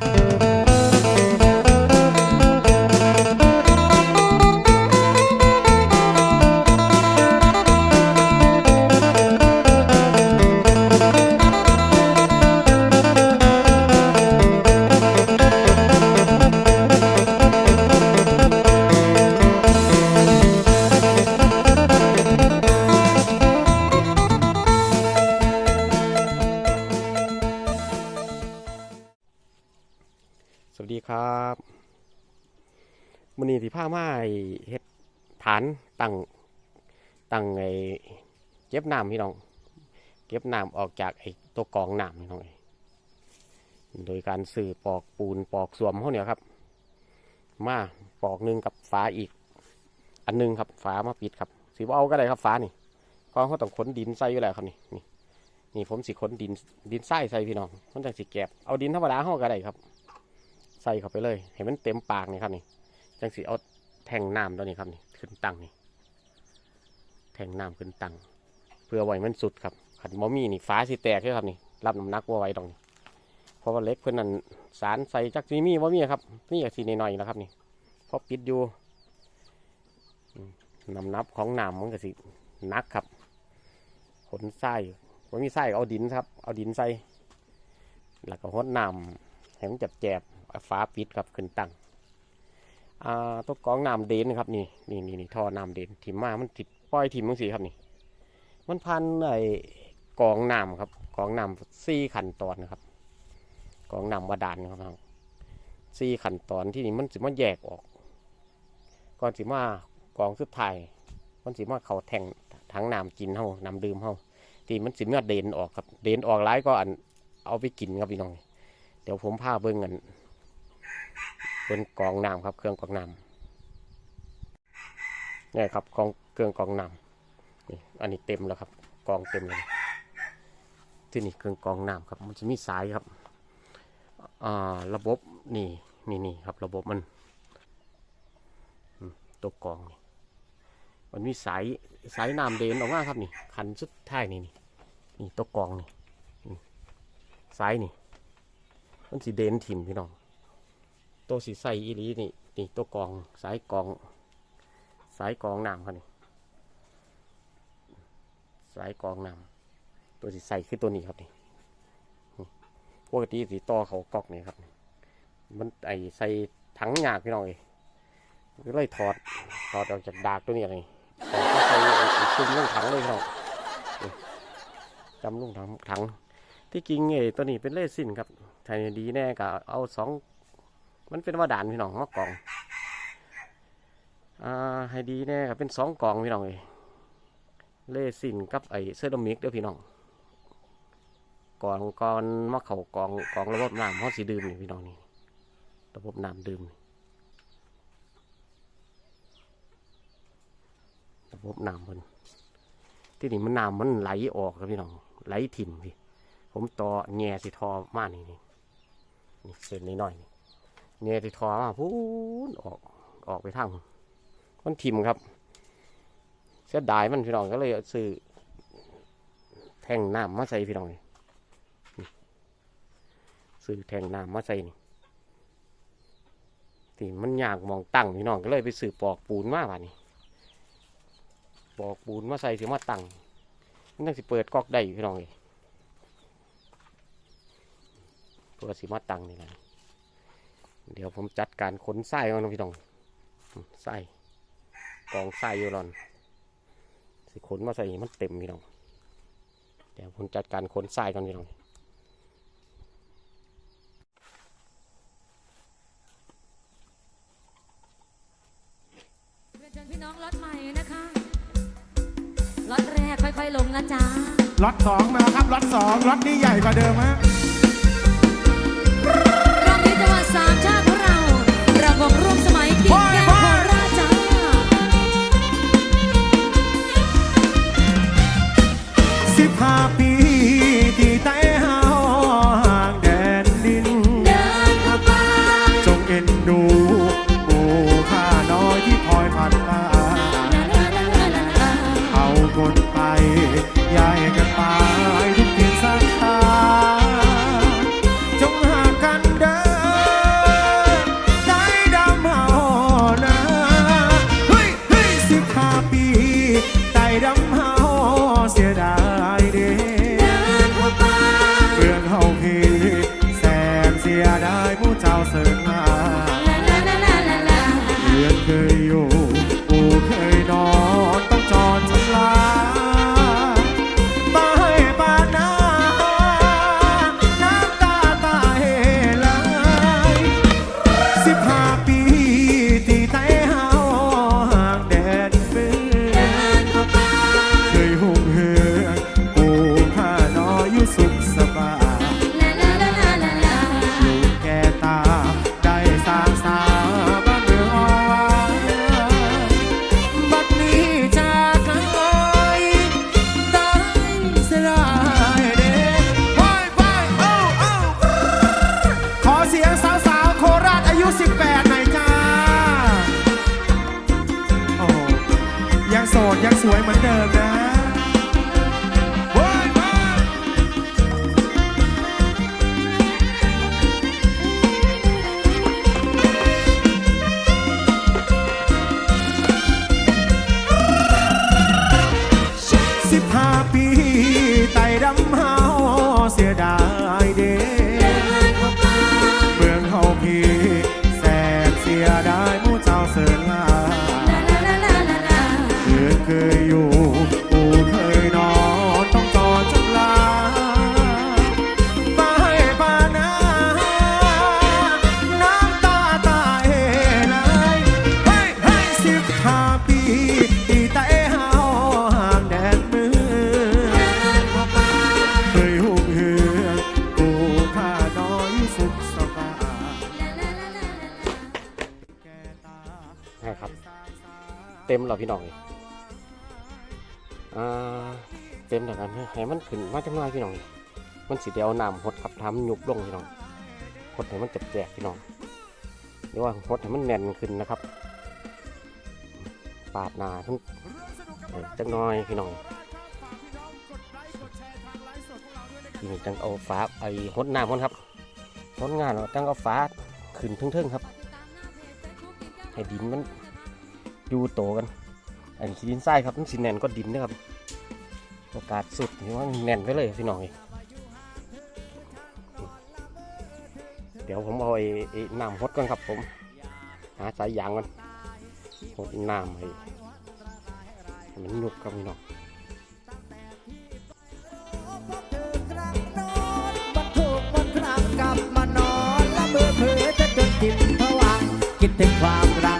ส ตั้งตั้งไอ้เก็บน้ำพี่น้อง เก็บน้ำออกจากไอ้ตัวกรองน้ำพี่น้องโดยการสื่อปอกปูนปอกสวมเขาเนี่ยครับ มาปอกหนึ่งกับฝาอีก อันหนึงครับฝามาปิดครับสิบ่เอาก็ได้ครับฝานี่ก็เขาต้องขนดินใส่อยู่แล้วครับนี่นี่นี่ผมสิขนดินดินทรายใส่พี่น้องมันจังสิแกบเอาดินธรรมดาเขาก็ได้ครับ ใส่เข้าไปเลยให้มันเต็มปากนี่ครับนี่จังสีเอาแทงน้ำตัวนี้ครับนี่ขึ้นตั้งนี่ ทงน้ำขึ้นตังเพื่อไว้มันสุดครับขันมอมี่นี่ฟ้าสิแตกเลยครับนี่รับน้ำหนักว่าไว้ตรงนี้เพราะว่าเล็กเพื่อนนั่นสารใส่จักซีมีว่ามีครับนี่กับสีหน่อยๆนะครับนี่เพราะปิดอยู่น้ำนับของน้ำมันก็สินักครับ ขนไส้ว่ามีไส้เอาดินครับ เอาดินใส่แล้วก็หดน้ำให้มันจับแจบฟ้าปิดครับขึ้นตั้งอ่าตัวกรองน้ำเดนครับนี่นี่นี่นี่ท่อน้ำเดนถิ่มมามันติด ปล่อยถิ่มมังสีครับนี่ มันพันไอ้กองน้ำครับกองน้ำสี่ขันตอนนะครับกองน้ำบาดาลนครับสี่ขันตอนที่นี่มันสิมาแยกออก ก่อนสิมากองสุดท้ายมันสิมาเขาแทงทั้งน้ำกินเฮาน้ำดื่มเฮาที่มันสิมาเดนออกครับ เดนออกหลายก็อันเอาไปกินครับพี่น้อง เดี๋ยวผมพาเบิ้งกันเป็นกองน้ำครับ เครื่องกองน้ำนี่ครับของ เครื่องกองน้ำนี่อันนี้เต็มแล้วครับกองเต็มเลยที่นี่เครื่องกองน้ำครับ มันจะมีสายครับอ่าระบบนี่นี่นี่ครับ ระบบมันตัวกองนี่มันมีสายสายน้ำเดินออกมาครับนี่คันสุดท้ายนี่นี่นี่ตัวกองนี่สายนี่มันสีเดนถิ่มพี่น้องตัวสีใสอีหลีนี่นี่ตัวกองสายกอง สายกองน้ำครับนี่ สายกองน้ำตัวสีใสคือตัวนี้ครับนี่นี่ปกติสีต่อเขากอกนี่ครับ มันไอใส่ถังหยากพี่น้องเอ้ยก็เลยถอดถอดออกจากดากตัวนี้เลยถอดเข้าใส่ซุ้มลงถังเลยพี่น้องนี่จำลงถังถัง ที่จริงไอตัวนี้เป็นเลซินครับไทยดีแน่ก็เอาสองมันเป็นว่าด่านพี่น้องมากล่องอ่าให้ดีแน่ก็เป็นสองกองพี่น้องเลย เลซินกับไอ้เซรามิกเด้อพี่น้องก่อนก่อนมาเขากองกองระบบน้ำเขาสีดื่มนี่พี่น้องนี่ระบบน้ำดื่มนี่ระบบน้ำมันที่นี่มันน้ำมันไหลออกครับพี่น้องไหลถิ่มพี่ผมต่อแง่สิทอมานี่นี่นี่เส้นนิดหน่อยนี่แง่สิทอมาพูนออกออกไปทางมันทิมครับ เสียดายมันพี่น้องก็เลยซื้อแทงน้ำมาใส่พี่น้องซื้อแทงน้ำมาใส่นี่ที่มันยากมองตั้งพี่น้องก็เลยไปซื้อปอกปูนมาว่านี่ปอกปูนมาใส่ถึงมาตั้งมันต้องสิเปิดก๊อกได้อยู่พี่น้องเลยเพื่อสิมาตังนี่แหละเดี๋ยวผมจัดการขนไส้ก่อนนะพี่น้องไส้กองไส้อยู่หรอน ขนมาใส่ให้มันเต็มพี่น้องเดี๋ยวผมจัดการขนไส้ก่อนพี่น้องเรียนเชิญพี่น้องรถใหม่นะคะรถแรกค่อยๆลงนะจ๊ะล็อตสองมาครับล็อตสองล็อตนี้ใหญ่กว่าเดิมฮะรอบนี้จังหวัดสามชาติของเรา ระวงร่วมสมัยกิ่งแก้ว สิ ยังโสด ยังสวยเหมือนเดิมนะสิบห้าปีไต่ดำเฮาเสียดา เราพี่น้องอ่าเต็มแต่กันให้มันขึ้นมาจังน้อยพี่น้องมันสีเดียวนำหดกับทำหยุบลงพี่น้องหดให้มันจับแจกพี่น้องหรือว่าหดให้มันแน่นขึ้นนะครับ ปาดนาทั้งจังน้อยพี่น้องนี่จังเอาฟ้าไอ้หดน้ำมันครับหดงานเราจังเอาฟ้าขึ้นทึ่งๆครับ ให้ดินมันอยู่โตกัน อันขี้ดินทรายครับมันสีแน่นก็ดินนะครับโอกาสสุดที่ว่าแน่นไปเลยพี่น้องเองเดี๋ยวผมเอาไอ้น้ำพดก่อนครับผมหาสายยางก่อนพดน้ำไอ้มันหนุกครับพี่น้องกลับมานอนละเมื่อเผลอจะจนจิตผวังคิดถึงความรัก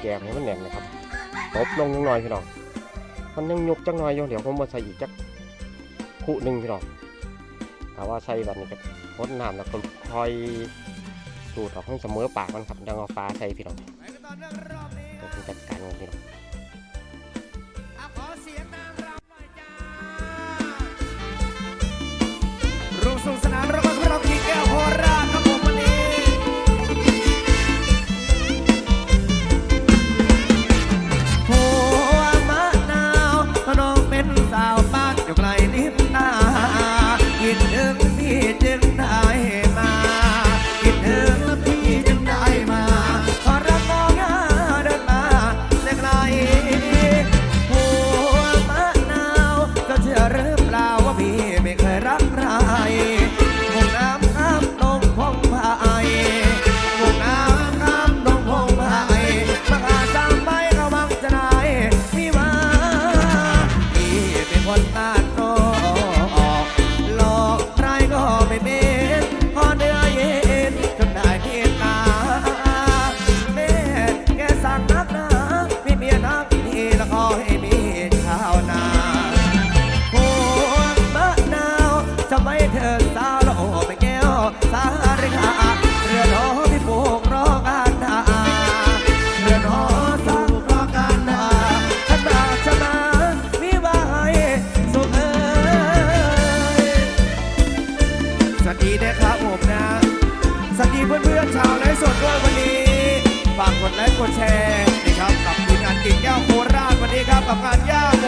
แกมให้มันแน่นนะครับตบลงจังหน่อยพี่น้องมันยังยุกจังหน่อยอยู่เดี๋ยวผมมาใส่อีกจักคู่หนึ่งพี่น้องแต่ว่าใส่แบบนี้ก็พดน้ำแล้วก็คอยสูดออกให้เสมอปากมันครับยังเอาฟ้าใส่พี่น้องเป็นจัดการของพี่น้อง กกดไลค์กดแชร์นะครับกับทีมงานกิ่งแก้วโคราชวันนี้ครับกับงานย่าโม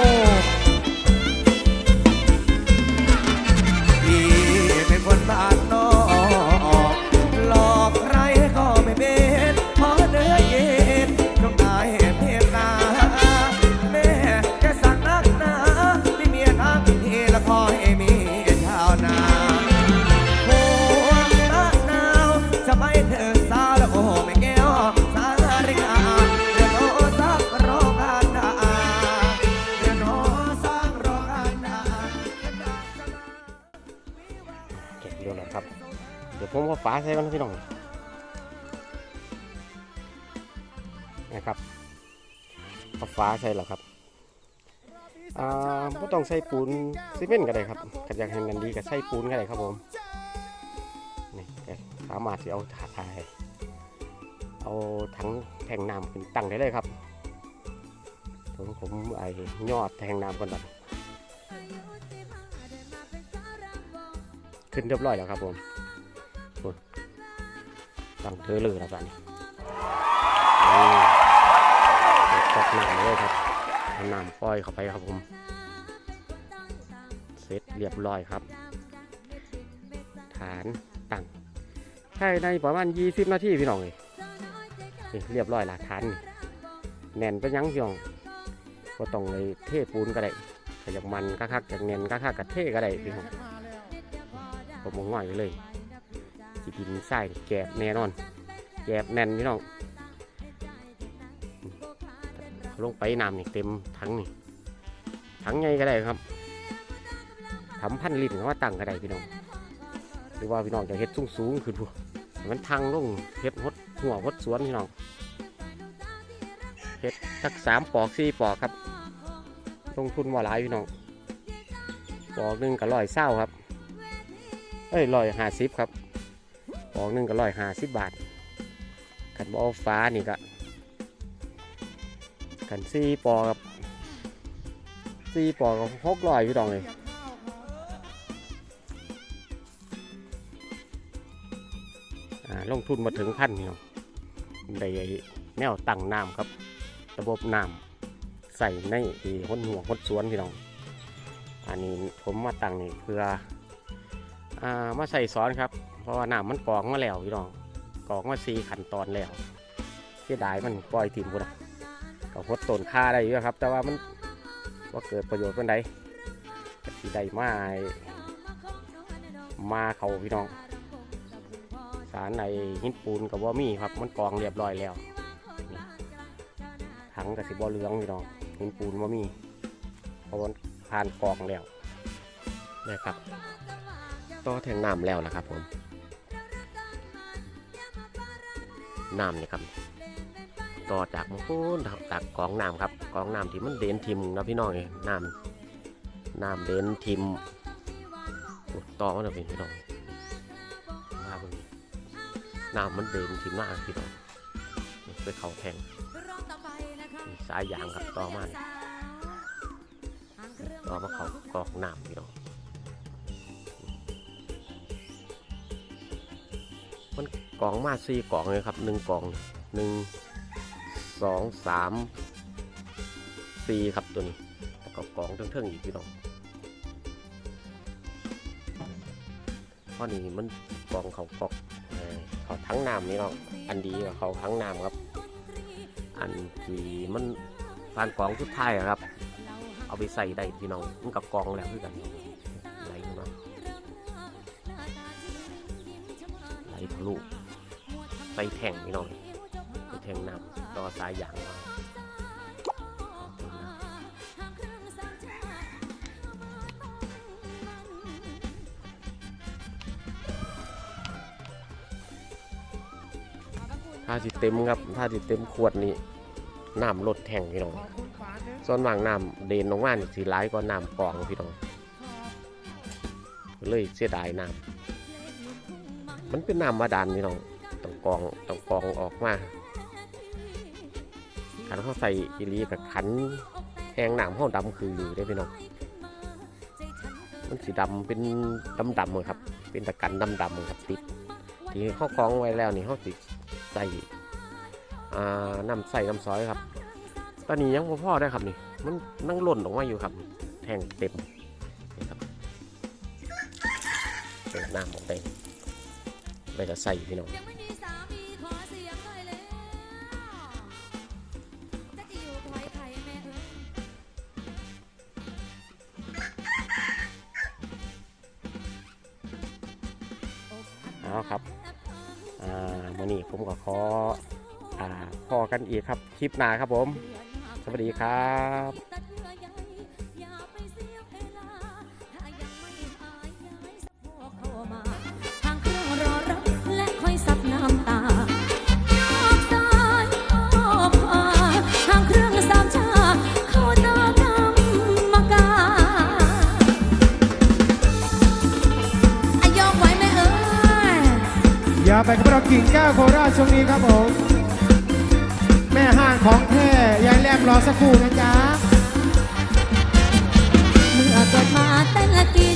ฟ้าใส่มันพี่น้องนะครับก็ฟ้าใส่แล้วครับอ่าไม่ต้องใส่ปูนซีเมนต์ก็ได้ครับก็อยากให้มันดีก็ใส่ปูนก็ได้ครับผมนี่สามารถที่เอาถาดทายเอาถังแทงน้ำขึ้นตั้งได้เลยครับผมผมไอ้ยอดแทงน้ำก่อนแบบขึ้นเรียบร้อยแล้วครับผม โอ้ยตั้งเธอเลยแล้วกันนี่ตกน้ำเลยครับเอาน้ำปล่อยเข้าไปครับผมเสร็จเรียบร้อยครับ ฐานตั้งใช่ในประมาณ 20 นาทีพี่น้องเลยเรียบร้อยละฐานนี่แน่นไปยังพี่น้องก็ต้องเลยเทปูนก็ได้ถ้าอยากมันก็คักอยากแน่นก็คักกับเทก็ได้พี่น้องผมมองง่อยเลย จีดินใส่แกบแน่นอน แกบแน่นพี่น้องเอาลงไปน้ำนี่เต็มถังนี่ถังใหญ่ก็ได้ครับทำพันลิตรเขาว่าตั้งก็ได้พี่น้องหรือว่าพี่น้องจะเฮ็ดสูงสูงขึ้นพูให้มันทางลงเฮ็ดหดหัวหดสวนพี่น้องเฮ็ดสักสามปอกสี่ปอกครับลงทุนว่าหลายพี่น้องปอกหนึ่งก็ร้อยเศร้าครับ เอ้ยร้อยห้าสิบครับ ปอกหนึ่งก็ร้อยห้าสิบบาทขันบอฟ้านี่ก็ขันสี่ปอกครับสี่ปอกก็หกร้อยพี่น้องเลยอ่าลงทุนมาถึงพันพี่น้องได้แนวตั้งน้ำครับ ระบบน้ำใส่ในที่หดหัวหดสวนพี่น้อง อันนี้ผมมาตั้งนี่เพื่ออ่ามาใส่ซ้อนครับ เพราะว่าน้ำมันกองมาแล้วพี่น้องกองมาสี่ขั้นตอนแล้วเสียดายมันปล่อยทีมพุ่นก็หดต้นค่าได้เยอะครับ แต่ว่ามันว่าเกิดประโยชน์เป็นใดก็สิได้มามาเขาพี่น้อง สารในหินปูนกับว่ามีครับ มันกองเรียบร้อยแล้วถังกับสิบอเหลืองพี่น้องหินปูนว่ามีเพราะมันผ่านกองแล้วนี่ครับต่อแทงน้ำแล้วนะครับผม น้ำนี่ครับ ต่อจากมาพูนครับจากกองน้ำครับกองน้ำที่มันเด่นทิมนะพี่น้องเองน้ำน้ำเด่นทิมต่อมาแล้วพี่น้องมาบนน้ำมันเด่นทิมมากพี่น้องไปเขาแทงสายยางครับต่อมาต่อมาเขากองน้ำพี่น้อง มันกองมาสี่กองเลยครับหนึ่งกล่องหนึ่งสองสามสี่ครับตัวนี้แล้วก็กองเทิงๆอีกพี่น้องเพราะนี่มันกล่องเขากอกเขาทั้งน้ำนี่เนาะอันดีกว่าเขาทั้งน้ำครับ อันที่มันฟานกล่องสุดท้ายอะครับ เอาไปใส่ได้พี่น้องมันกับกล่องแล้วคือกันไหลมาไหลทะลุ ใส่แท่งพี่น้องไปแท่งน้ำต่อสายยางมาถ้าสิเต็มครับ ถ้าสิเต็มขวดนี่น้ำลดแท่งพี่น้องส่วนวางน้ำเดนลงมานี่สิร้ายก็น้ำกองพี่น้อง เลยเสียดายน้ำมันเป็นน้ำบาดาลพี่น้องต้อง กองต้องกองออกมาขันเขาใส่อีหลีกับขันแห้งน้ำห้องดำคืออยู่ได้พี่น้องมันสีดำเป็นดำดำครับ เป็นตะกันดำดำครับติดที่เขากรองไว้แล้วนี่เขาติใส่น้ำใส่น้ำซอยครับ ตอนนี้ยังพ่อพ่อได้ครับนี่ มันนั่งหล่นออกมาอยู่ครับ แทงเต็มนี่ครับเปิดน้ำออกได้ไปจะใส่พี่น้อง ผมก็ขออ่าพอกันอีกครับคลิปหน้าครับผม สวัสดีครับ อย่าไปกับเรากิ่งแก้วโคราชช่วงนี้ครับผม แม่ห้างของแท้ยายแลมรอสักครู่นะจ๊ะเมื่อเกิดมาแต่ละที